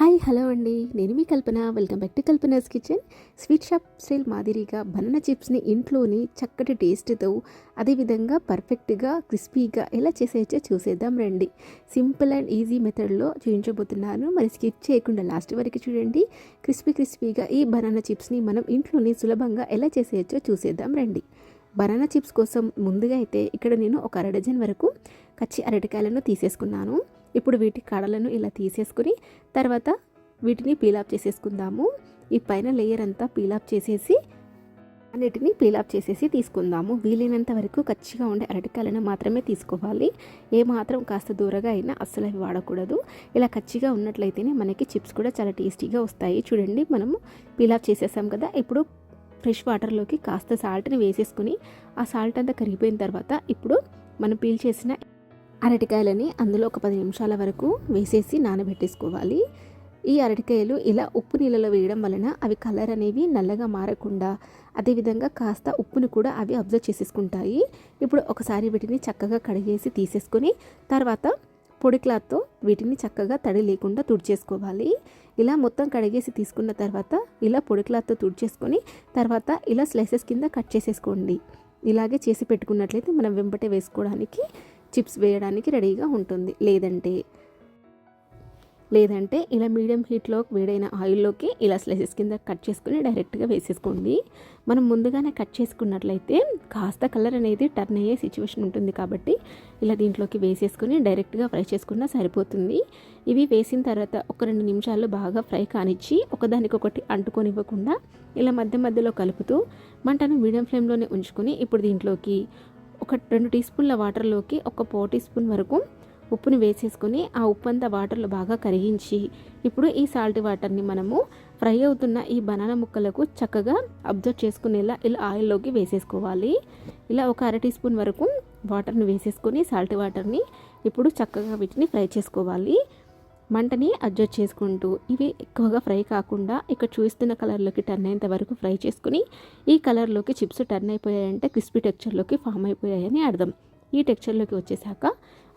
Hi hello అండి. నేను మీ Kalpana. Welcome back to Kalpana's kitchen. Sweet shop style మాదిరిగా బనానా చిప్స్ని ఇంట్లోని చక్కటి టేస్ట్తో అదేవిధంగా పర్ఫెక్ట్గా క్రిస్పీగా ఎలా చేసేయచ్చో చూసేద్దాం రండి. సింపుల్ అండ్ ఈజీ మెథడ్లో చూపించబోతున్నాను. మరి స్కిప్ చేయకుండా లాస్ట్ వరకు చూడండి. క్రిస్పీ క్రిస్పీగా ఈ బనానా చిప్స్ని మనం ఇంట్లోని సులభంగా ఎలా చేసేయచ్చో చూసేద్దాం రండి. బనానా చిప్స్ కోసం ముందుగా అయితే ఇక్కడ నేను ఒక అర డజన్ వరకు కచ్చి అరటికాయలను తీసేసుకున్నాను. ఇప్పుడు వీటి కాడలను ఇలా తీసేసుకుని తర్వాత వీటిని పీలాప్ చేసేసుకుందాము. ఈ పైన లేయర్ అంతా పీలాప్ చేసేసి అన్నిటిని పీలాప్ చేసేసి తీసుకుందాము. వీలైనంత వరకు కచ్చిగా ఉండే అరటికాయలను మాత్రమే తీసుకోవాలి. ఏ మాత్రం కాస్త దూరగా అయినా అస్సలు అవి వాడకూడదు. ఇలా కచ్చిగా ఉన్నట్లయితేనే మనకి చిప్స్ కూడా చాలా టేస్టీగా వస్తాయి. చూడండి మనము పీలాప్ చేసేసాం కదా. ఇప్పుడు ఫ్రెష్ వాటర్లోకి కాస్త సాల్ట్ని వేసేసుకుని ఆ సాల్ట్ అంతా కరిగిపోయిన తర్వాత ఇప్పుడు మనం పీల్ చేసిన అరటికాయలని అందులో ఒక పది నిమిషాల వరకు వేసేసి నానబెట్టేసుకోవాలి. ఈ అరటికాయలు ఇలా ఉప్పు నీళ్ళలో వేయడం వలన అవి కలర్ అనేవి నల్లగా మారకుండా అదేవిధంగా కాస్త ఉప్పును కూడా అవి అబ్జర్వ్ చేసేసుకుంటాయి. ఇప్పుడు ఒకసారి వీటిని చక్కగా కడిగేసి తీసేసుకొని తర్వాత పొడి క్లాత్తో వీటిని చక్కగా తడి లేకుండా తుడిచేసుకోవాలి. ఇలా మొత్తం కడిగేసి తీసుకున్న తర్వాత ఇలా పొడి క్లాత్తో తుడిచేసుకొని తర్వాత ఇలా స్లైసెస్ కింద కట్ చేసేసుకోండి. ఇలాగే చేసి పెట్టుకున్నట్లయితే మనం వెంబటే వేసుకోవడానికి చిప్స్ వేయడానికి రెడీగా ఉంటుంది. లేదంటే లేదంటే ఇలా మీడియం హీట్లో వేడైన ఆయిల్లోకి ఇలా స్లైసెస్ కింద కట్ చేసుకుని డైరెక్ట్గా వేసేసుకోండి. మనం ముందుగానే కట్ చేసుకున్నట్లయితే కాస్త కలర్ అనేది టర్న్ అయ్యే సిచ్యువేషన్ ఉంటుంది కాబట్టి ఇలా దీంట్లోకి వేసేసుకుని డైరెక్ట్గా ఫ్రై చేసుకున్నా సరిపోతుంది. ఇవి వేసిన తర్వాత ఒక రెండు నిమిషాలు బాగా ఫ్రై కానిచ్చి ఒకదానికొకటి అంటుకొనివ్వకుండా ఇలా మధ్య మధ్యలో కలుపుతూ మంటను మీడియం ఫ్లేమ్లోనే ఉంచుకొని ఇప్పుడు దీంట్లోకి ఒక రెండు టీ స్పూన్ల వాటర్లోకి ఒక పో టీ స్పూన్ వరకు ఉప్పుని వేసేసుకొని ఆ ఉప్పు అంతా వాటర్లో బాగా కరిగించి ఇప్పుడు ఈ సాల్ట్ వాటర్ని మనము ఫ్రై అవుతున్న ఈ బనానా ముక్కలకు చక్కగా అబ్జర్వ్ చేసుకునేలా ఇలా ఆయిల్లోకి వేసేసుకోవాలి. ఇలా ఒక అర టీ స్పూన్ వరకు వాటర్ని వేసేసుకొని సాల్ట్ వాటర్ని ఇప్పుడు చక్కగా వీటిని ఫ్రై చేసుకోవాలి. మంటని అడ్జస్ట్ చేసుకుంటూ ఇవి ఎక్కువగా ఫ్రై కాకుండా ఇక్కడ చూస్తున్న కలర్లోకి టర్న్ అయ్యేంత వరకు ఫ్రై చేసుకుని ఈ కలర్లోకి చిప్స్ టర్న్ అయిపోయాయంటే క్రిస్పీ టెక్చర్లోకి ఫామ్ అయిపోయాయని అర్థం. ఈ టెక్చర్లోకి వచ్చేసాక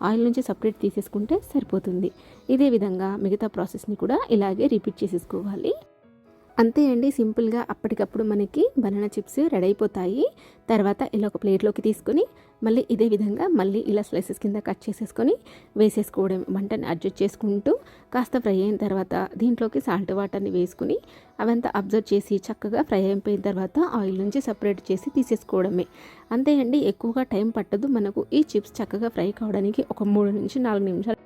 ఆయిల్ నుంచి సపరేట్ తీసేసుకుంటే సరిపోతుంది. ఇదే విధంగా మిగతా ప్రాసెస్ని కూడా ఇలాగే రిపీట్ చేసేసుకోవాలి. అంతే అండి సింపుల్గా అప్పటికప్పుడు మనకి బనానా చిప్స్ రెడీ అయిపోతాయి. తర్వాత ఇలా ఒక ప్లేట్లోకి తీసుకొని మళ్ళీ ఇదే విధంగా మళ్ళీ ఇలా స్లైసెస్ కింద కట్ చేసేసుకొని వేసేసుకోవడం వంటని అడ్జస్ట్ చేసుకుంటూ కాస్త ఫ్రై అయిన తర్వాత దీంట్లోకి సాల్ట్ వాటర్ని వేసుకుని అవంతా అబ్జర్వ్ చేసి చక్కగా ఫ్రై అయిపోయిన తర్వాత ఆయిల్ నుంచి సపరేట్ చేసి తీసేసుకోవడమే. అంతే అండి ఎక్కువగా టైం పట్టదు. మనకు ఈ చిప్స్ చక్కగా ఫ్రై కావడానికి ఒక మూడు నుంచి నాలుగు నిమిషాలు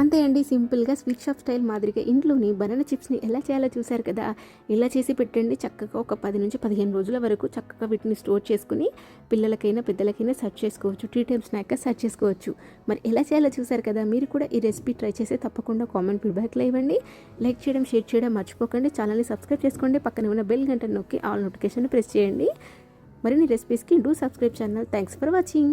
అంతే అండి సింపుల్గా స్వీట్ షాప్ స్టైల్ మాదిరిగా ఇంట్లోని బనానా చిప్స్ని ఎలా చేయాలో చూశారు కదా? ఇలా చేసి పెట్టండి. చక్కగా ఒక పది నుంచి పదిహేను రోజుల వరకు చక్కగా వీటిని స్టోర్ చేసుకుని పిల్లలకైనా పెద్దలకైనా సర్చ్ చేసుకోవచ్చు. టీ టైమ్ స్నాక్గా సర్చ్ చేసుకోవచ్చు. మరి ఎలా చేయాలో చూశారు కదా? మీరు కూడా ఈ రెసిపీ ట్రై చేస్తే తప్పకుండా కామెంట్ ఫీడ్బ్యాక్లో ఇవ్వండి. లైక్ చేయడం షేర్ చేయడం మర్చిపోకండి. ఛానల్ని సబ్స్క్రైబ్ చేసుకోండి. పక్కన ఉన్న బెల్ గంట నొక్కి ఆల్ నోటిఫికేషన్ ప్రెస్ చేయండి. మరిన్ని రెసిపీస్కి do subscribe channel. Thanks for watching.